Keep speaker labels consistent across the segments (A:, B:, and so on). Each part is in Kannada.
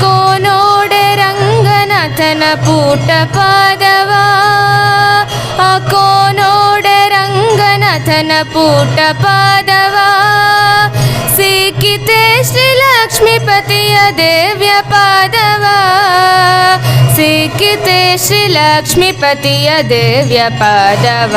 A: ಕೋನೋಡೆ ರಂಗನಾಥನ ಪೂಟ ಪಾದವ ಕೋನೋಡೆ ರಂಗನಾಥನ ಪೂಟ ಪಾದವ ಸಿಕ್ಕಿತೆ ಶ್ರೀ ಲಕ್ಷ್ಮೀಪತಿಯ ದೇವ್ಯ ಪಾದವ ಸಿಕ್ಕಿತೆ ಶ್ರೀ ಲಕ್ಷ್ಮೀಪತಿಯ ದೇವ್ಯ ಪಾದವ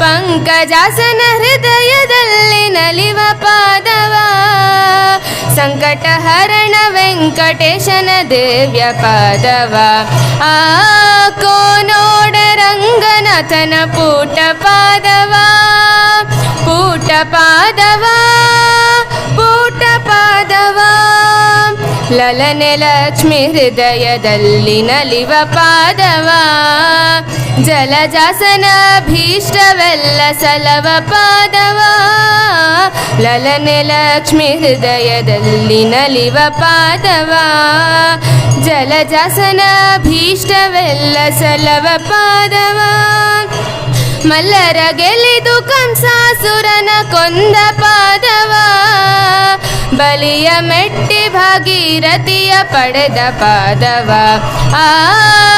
A: ಪಂಕಜಾಸನ ಹೃದಯದಲ್ಲಿ ನಲಿವ ಪಾದವ. ಸಂಕಟ ಹರಣ ವೆಂಕಟೇಶನ ದೇವ್ಯ ಪಾದವ. ಆ ಕೋನೋಡ ರಂಗನಾಥನ ಪೂಟ ಪಾದವ. ಪೂಟ ಪಾದವ ಲಲನೆ ಲಕ್ಷ್ಮಿ ಹೃದಯದಲ್ಲಿ ನಲಿವ ಪಾದವ. ಜಲಜಾಸನ ಭೀಷ್ಟವೆಲ್ಲ ಸಲವ ಪಾದವ. ಲಲನೆ ಲಕ್ಷ್ಮಿ ಹೃದಯದಲ್ಲಿ ನಲಿವ ಪಾದವ. ಜಲಜಾಸನ ಭೀಷ್ಟವೆಲ್ಲ ಸಲವ ಪಾದವ. ಮಲ್ಲರ ಗೆಲಿದು ಕಂಸಾಸುರನ ಕೊಂದ ಬಲಿಯ ಮೆಟ್ಟಿ ಭಾಗೀರಥಿಯ ಪಡೆದ ಪಾದವ. ಆ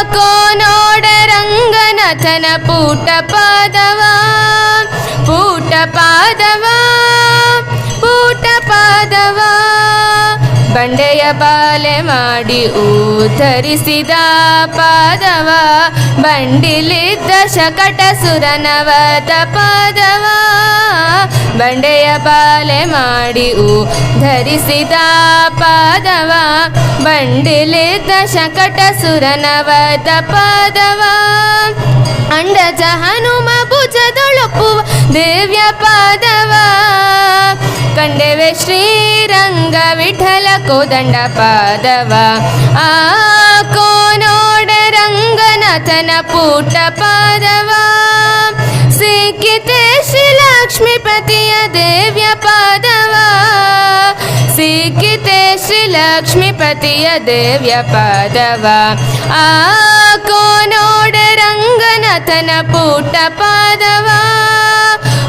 A: ಕೋನೋಡ ರಂಗನಾಥನ ಪೂಟ ಪಾದವ. ಪೂಟ ಪಾದವ ಪೂಟ ಪಾದವ. ಬಂಡೆಯ ಬಾಲೆ ಮಾಡಿ ಊತರಿಸಿದ ಪಾದವ. ಬಂಡಿಲಿದ್ದ ಶಕಟ ಸುರನವತ ಪಾದವ. ಬಂಡೆಯ ಬಾಲೆ ಮಾಡಿ ಧರಿಸಿದ ಪಾದವ, ಬಂಡಿಲಿದ್ದ ಶಕಟ ಸುರನವದ ಪಾದವ. ಅಂಡಜ ಹನುಮ ಭುಜದೊಳಪುವ ದಿವ್ಯ ಪಾದವ. ಕಂಡೆವೆ ಶ್ರೀರಂಗ ವಿಠಲ ಕೋದಂಡ ಪಾದವ. ಆ ಕೋನೋಡ ರಂಗನಾಥನ ಪೂಟ ಪಾದವ. ಪಾದವ ಸಿಕ್ಕಿತೆ ಶ್ರೀ ಲಕ್ಷ್ಮೀಪತಿಯ ದೇವ್ಯ ಪಾದವ ಆ ಕೋನೋಡ ರಂಗನಾಥನ ಪೂಟ ಪಾದವ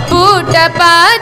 A: ಪೂಟ ಪಾದವ